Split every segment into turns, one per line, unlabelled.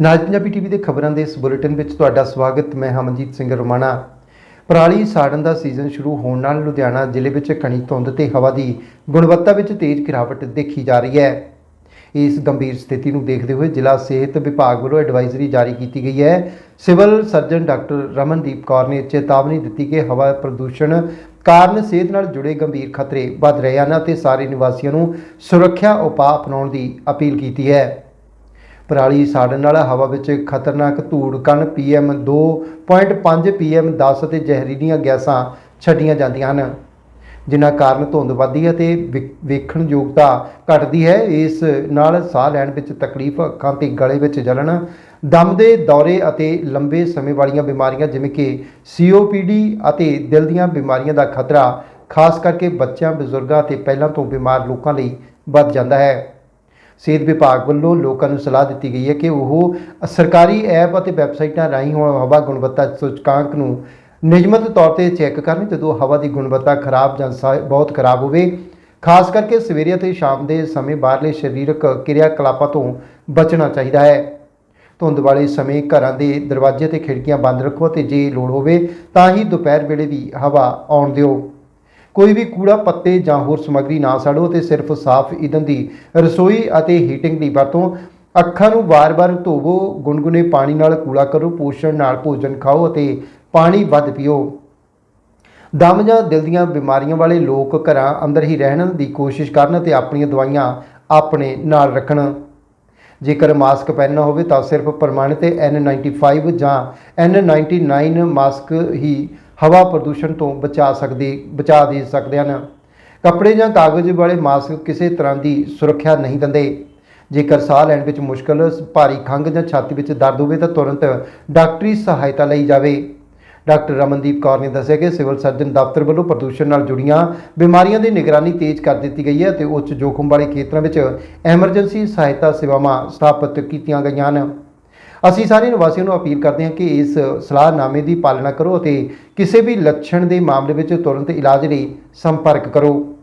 ਨਾਜ Punjabi TV ਦੇ ਖਬਰਾਂ ਦੇ ਇਸ ਬੁਲੇਟਿਨ ਵਿੱਚ ਤੁਹਾਡਾ ਸਵਾਗਤ, ਮੈਂ ਹਮਨਜੀਤ ਸਿੰਘ ਰਮਾਣਾ। ਪਰਾਲੀ ਸਾੜਨ ਦਾ ਸੀਜ਼ਨ ਸ਼ੁਰੂ ਹੋਣ ਨਾਲ ਲੁਧਿਆਣਾ ਜ਼ਿਲ੍ਹੇ ਵਿੱਚ ਘਣੀ ਧੁੰਦ ਤੇ ਹਵਾ ਦੀ ਗੁਣਵੱਤਾ ਵਿੱਚ ਤੇਜ਼ ਗਿਰਾਵਟ ਦੇਖੀ ਜਾ ਰਹੀ ਹੈ। ਇਸ ਗੰਭੀਰ ਸਥਿਤੀ ਨੂੰ ਦੇਖਦੇ ਹੋਏ ਜ਼ਿਲ੍ਹਾ ਸਿਹਤ ਵਿਭਾਗ ਵੱਲੋਂ ਐਡਵਾਈਜ਼ਰੀ ਜਾਰੀ ਕੀਤੀ ਗਈ ਹੈ। Civil surgeon doctor Ramandeep Kaur ਨੇ ਚੇਤਾਵਨੀ ਦਿੱਤੀ ਕਿ ਹਵਾ ਪ੍ਰਦੂਸ਼ਣ ਕਾਰਨ ਸਿਹਤ ਨਾਲ ਜੁੜੇ ਗੰਭੀਰ ਖਤਰੇ ਵੱਧ ਰਹੇ ਹਨ ਅਤੇ ਸਾਰੇ ਨਿਵਾਸੀਆਂ ਨੂੰ ਸੁਰੱਖਿਆ ਉਪਾਅ ਅਪਣਾਉਣ ਦੀ ਅਪੀਲ ਕੀਤੀ ਹੈ। ਪਰਾਲੀ ਸਾੜਨ ਨਾਲ ਹਵਾ ਵਿੱਚ ਖਤਰਨਾਕ ਧੂੜ ਕਣ PM 2.5 PM 10 ਅਤੇ ਜ਼ਹਿਰੀਲੀਆਂ ਗੈਸਾਂ ਛੱਡੀਆਂ ਜਾਂਦੀਆਂ ਹਨ। ਜਿਨ੍ਹਾਂ ਕਾਰਨ ਧੁੰਦ ਵੱਧਦੀ ਅਤੇ ਤੇ ਵੇਖਣ ਯੋਗਤਾ ਘਟਦੀ ਹੈ। ਇਸ ਨਾਲ ਸਾਹ ਲੈਣ ਵਿੱਚ ਤਕਲੀਫ ਅੱਖਾਂ ਤੇ ਗਲੇ ਵਿੱਚ ਜਲਣ, ਦਮ ਦੇ ਦੌਰੇ ਅਤੇ ਲੰਬੇ ਸਮੇਂ ਵਾਲੀਆਂ ਬਿਮਾਰੀਆਂ ਜਿਵੇਂ ਕਿ COPD ਅਤੇ ਦਿਲ ਦੀਆਂ ਬਿਮਾਰੀਆਂ ਦਾ ਖਤਰਾ, ਖਾਸ ਕਰਕੇ ਬੱਚਿਆਂ, ਬਜ਼ੁਰਗਾਂ ਤੇ ਪਹਿਲਾਂ ਤੋਂ ਬਿਮਾਰ ਲੋਕਾਂ ਲਈ ਵੱਧ ਜਾਂਦਾ ਹੈ। ਸਿਹਤ ਵਿਭਾਗ ਵੱਲੋਂ ਲੋਕਾਂ ਨੂੰ ਸਲਾਹ ਦਿੱਤੀ ਗਈ ਹੈ ਕਿ ਉਹ ਸਰਕਾਰੀ ਐਪ ਅਤੇ ਵੈਬਸਾਈਟਾਂ ਰਾਹੀਂ ਹੁਣ ਹਵਾ ਗੁਣਵੱਤਾ ਸੂਚਕਾਂਕ ਨੂੰ ਨਿਯਮਤ ਤੌਰ ਤੇ ਚੈੱਕ ਕਰਨ, ਜਦੋਂ ਹਵਾ ਦੀ ਗੁਣਵੱਤਾ ਖਰਾਬ ਜਾਂ ਸਾ- ਬਹੁਤ ਖਰਾਬ ਹੋਵੇ। ਖਾਸ ਕਰਕੇ ਸਵੇਰੇ ਅਤੇ ਸ਼ਾਮ ਦੇ ਸਮੇਂ ਬਾਹਰਲੇ ਸਰੀਰਕ ਕਿਰਿਆ ਕਲਾਪਾਂ ਤੋਂ ਬਚਣਾ ਚਾਹੀਦਾ ਹੈ। ਧੁੰਦ ਵਾਲੇ ਸਮੇਂ ਘਰਾਂ ਦੇ ਦਰਵਾਜ਼ੇ ਤੇ ਖਿੜਕੀਆਂ ਬੰਦ ਰੱਖੋ ਅਤੇ ਜੇ ਲੋੜ ਹੋਵੇ ਤਾਂ ਹੀ ਦੁਪਹਿਰ ਵੇਲੇ ਵੀ ਹਵਾ ਆਉਣ ਦਿਓ। ਕੋਈ ਵੀ ਕੂੜਾ, ਪੱਤੇ ਜਾਂ ਹੋਰ ਸਮੱਗਰੀ ਨਾ ਸਾੜੋ ਤੇ ਸਿਰਫ ਸਾਫ਼ ਈਂਧਨ ਦੀ ਰਸੋਈ ਅਤੇ ਹੀਟਿੰਗ ਦੀ ਵਰਤੋਂ। ਅੱਖਾਂ ਨੂੰ ਵਾਰ-ਵਾਰ ਧੋਵੋ ਗੁਨਗੁਨੇ ਪਾਣੀ ਨਾਲ ਕੂੜਾ ਕਰੋ, ਪੋਸ਼ਣ ਨਾਲ ਭੋਜਨ ਖਾਓ ਅਤੇ ਪਾਣੀ ਵੱਧ ਪੀਓ। ਦਮ ਜਾਂ ਦਿਲ ਦੀਆਂ ਬਿਮਾਰੀਆਂ ਵਾਲੇ ਲੋਕ ਘਰਾਂ ਅੰਦਰ ਹੀ ਰਹਿਣ ਦੀ ਕੋਸ਼ਿਸ਼ ਕਰਨ ਅਤੇ ਆਪਣੀਆਂ ਦਵਾਈਆਂ ਆਪਣੇ ਨਾਲ ਰੱਖਣ। ਜੇਕਰ ਮਾਸਕ ਪਹਿਨਣਾ ਹੋਵੇ ਤਾਂ ਸਿਰਫ ਪ੍ਰਮਾਣਿਤ N95 ਜਾਂ N99 ਮਾਸਕ ਹੀ ਹਵਾ ਪ੍ਰਦੂਸ਼ਣ ਤੋਂ ਬਚਾ ਸਕਦੇ, ਬਚਾ ਦੇ ਸਕਦੇ ਹਨ। ਕੱਪੜੇ ਜਾਂ ਕਾਗਜ਼ ਵਾਲੇ ਮਾਸਕ ਕਿਸੇ ਤਰ੍ਹਾਂ ਦੀ ਸੁਰੱਖਿਆ ਨਹੀਂ ਦਿੰਦੇ। ਜੇਕਰ ਸਾਹ ਲੈਣ ਵਿੱਚ ਮੁਸ਼ਕਲ, ਭਾਰੀ ਖੰਘ ਜਾਂ ਛਾਤੀ ਵਿੱਚ ਦਰਦ ਹੋਵੇ ਤਾਂ ਤੁਰੰਤ ਡਾਕਟਰੀ ਸਹਾਇਤਾ ਲਈ ਜਾਵੇ। ਡਾਕਟਰ ਰਮਨਦੀਪ ਕੌਰ ਨੇ ਦੱਸਿਆ ਕਿ ਸਿਵਲ ਸਰਜਨ ਦਫ਼ਤਰ ਵੱਲੋਂ ਪ੍ਰਦੂਸ਼ਣ ਨਾਲ ਜੁੜੀਆਂ ਬਿਮਾਰੀਆਂ ਦੀ ਨਿਗਰਾਨੀ ਤੇਜ਼ ਕਰ ਦਿੱਤੀ ਗਈ ਹੈ ਤੇ ਉੱਚ ਜੋਖਮ ਵਾਲੇ ਖੇਤਰਾਂ ਵਿੱਚ ਐਮਰਜੈਂਸੀ ਸਹਾਇਤਾ ਸੇਵਾਵਾਂ ਸਥਾਪਿਤ ਕੀਤੀਆਂ ਗਈਆਂ ਹਨ। ਅਸੀਂ ਸਾਰੇ ਨਿਵਾਸੀਆਂ ਨੂੰ ਅਪੀਲ ਕਰਦੇ ਹਾਂ ਕਿ ਇਸ ਸਲਾਹਨਾਮੇ ਦੀ ਪਾਲਣਾ ਕਰੋ ਅਤੇ ਕਿਸੇ ਵੀ ਲੱਛਣ ਦੇ ਮਾਮਲੇ ਵਿੱਚ ਤੁਰੰਤ ਇਲਾਜ ਲਈ ਸੰਪਰਕ ਕਰੋ।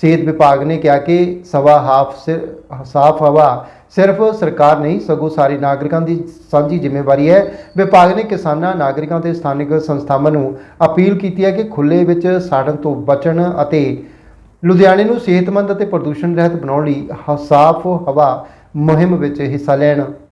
ਸਿਹਤ ਵਿਭਾਗ ਨੇ ਕਿਹਾ ਕਿ ਸਵਾ ਹਾਫ ਸਿ- ਸਾਫ਼ ਹਵਾ ਸਿਰਫ ਸਰਕਾਰ ਨਹੀਂ, ਸਗੋਂ ਸਾਰੇ ਨਾਗਰਿਕਾਂ ਦੀ ਸਾਂਝੀ ਜ਼ਿੰਮੇਵਾਰੀ ਹੈ। ਵਿਭਾਗ ਨੇ ਕਿਸਾਨਾਂ, ਨਾਗਰਿਕਾਂ ਤੇ ਸਥਾਨਕ ਸੰਸਥਾਵਾਂ ਨੂੰ ਅਪੀਲ ਕੀਤੀ ਹੈ ਕਿ ਖੁੱਲੇ ਵਿੱਚ ਸਾੜਨ ਤੋਂ ਬਚਣ ਅਤੇ ਲੁਧਿਆਣੇ ਨੂੰ ਸਿਹਤਮੰਦ ਅਤੇ ਪ੍ਰਦੂਸ਼ਣ ਰਹਿਤ ਬਣਾਉਣ ਲਈ ਸਾਫ਼ ਹਵਾ ਮੁਹਿੰਮ ਵਿੱਚ ਹਿੱਸਾ ਲੈਣ।